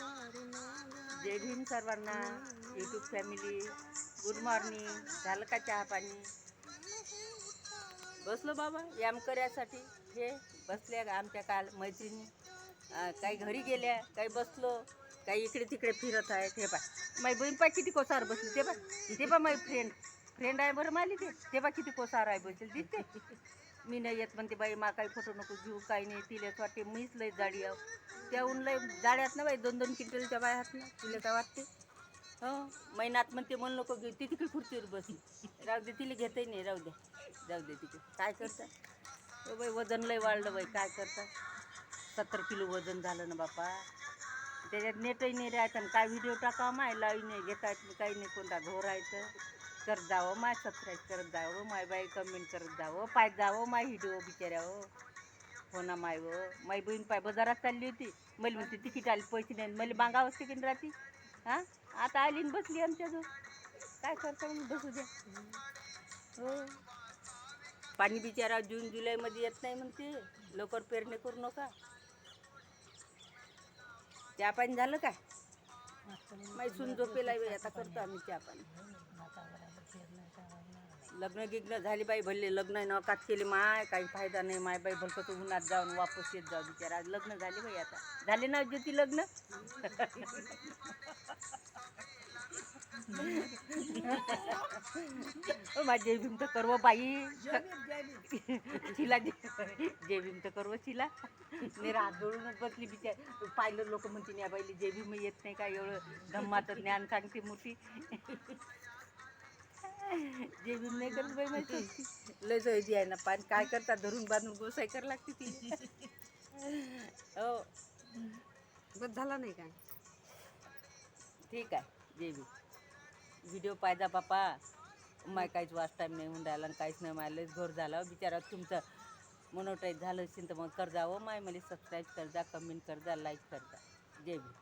जय भीम सर्वांना YouTube family good morning झालं का चहा पाणी? बसलो बाबा व्यायाम करायसाठी हे बसल्या आमच्या काल मैत्रिणी. काही घरी गेल्या काही बसलो काही इकडे तिकडे फिरत आहेत. हे पाय माई बहीण पाय किती कोसार बसली. ते पाय ते पा माई फ्रेंड फ्रेंड आहे बरं माली ते ते पा किती कोसार आहे बसली. दिसते? मी नाही येत म्हणते बाई मा काही फोटो नको घेऊ काही नाही तिलेच वाटते मीच लय जाडी आहो. त्याहून लय जाड्यात ना बाई दोन दोन क्विंटलच्या बायात ना तिला काय वाटते. हो महिन्यात म्हणते म्हणून नको घेऊ ती तिकडे खुर्चीवर बसली. राहू दे तिला घेतही नाही राहू दे. जाऊ दे तिकडे. काय करता? हो बाई वजन लय वाढलं बाई काय करता? सत्तर किलो वजन झालं ना बापा. त्याच्यात नेटही नाही राहायचं आणि काय व्हिडिओ टाका माय लावी नाही घेता येत नाही काही नाही कोणता घोरायचं करत जावं माय सबस्क्राईब करत जावं माय बाई कमेंट करत जावं पाय जावं माय हिडिओ बिचाऱ्यावं. हो ना माय व माय बहीण पाय बाजारात चालली होती. मला म्हणते तिकीट आली पैसे नाही. मला मागावंच तिकीट राहते. हां? आता आली आणि बसली आमच्याजवळ. काय करता मग बसू द्या. हो. पाणी बिचारा जून जुलैमध्ये येत नाही म्हणते. लवकर पेरणी करू नका. त्या पाणी झालं काय मैसून सून झोपेला बाई आता करतो आम्ही त्या पण लग्न गिग्न झाली बाई भरले लग्न नकात केले माय काही फायदा नाही माय बाई भरतो तू उन्हात जाऊन वापस येत जाऊ बिचारा. आज लग्न झाले बाई आता. झाले ना ज्योती लग्न? माझे जय भीम तर करव बाई. तिला जय भीम तर करव तिला मी रात जोडूनच बसली बिचार. पाहिलं लोक म्हणते या बाईली जय भीम येत नाही का? एवढं धम्माचं ज्ञान सांगते मोठी जे भीम नाही करत बाई माहिती लय सोयी आहे ना पाणी काय करतात धरून बांधून गोसाई कर लागते ती. हो. बस झाला नाही काय? ठीक आहे जे बी. व्हिडिओ पाहिजा बापा. माय काहीच वाच टाईम नाही होऊन राहिला आणि काहीच नाही मायलेच घोर झाला हो बिचारा. तुमचं मोनोटाईज झालं असेल तर मग कर जावं हो. माय मला सबस्क्राईब कर जा कमेंट कर जा लाईक कर जा जय भी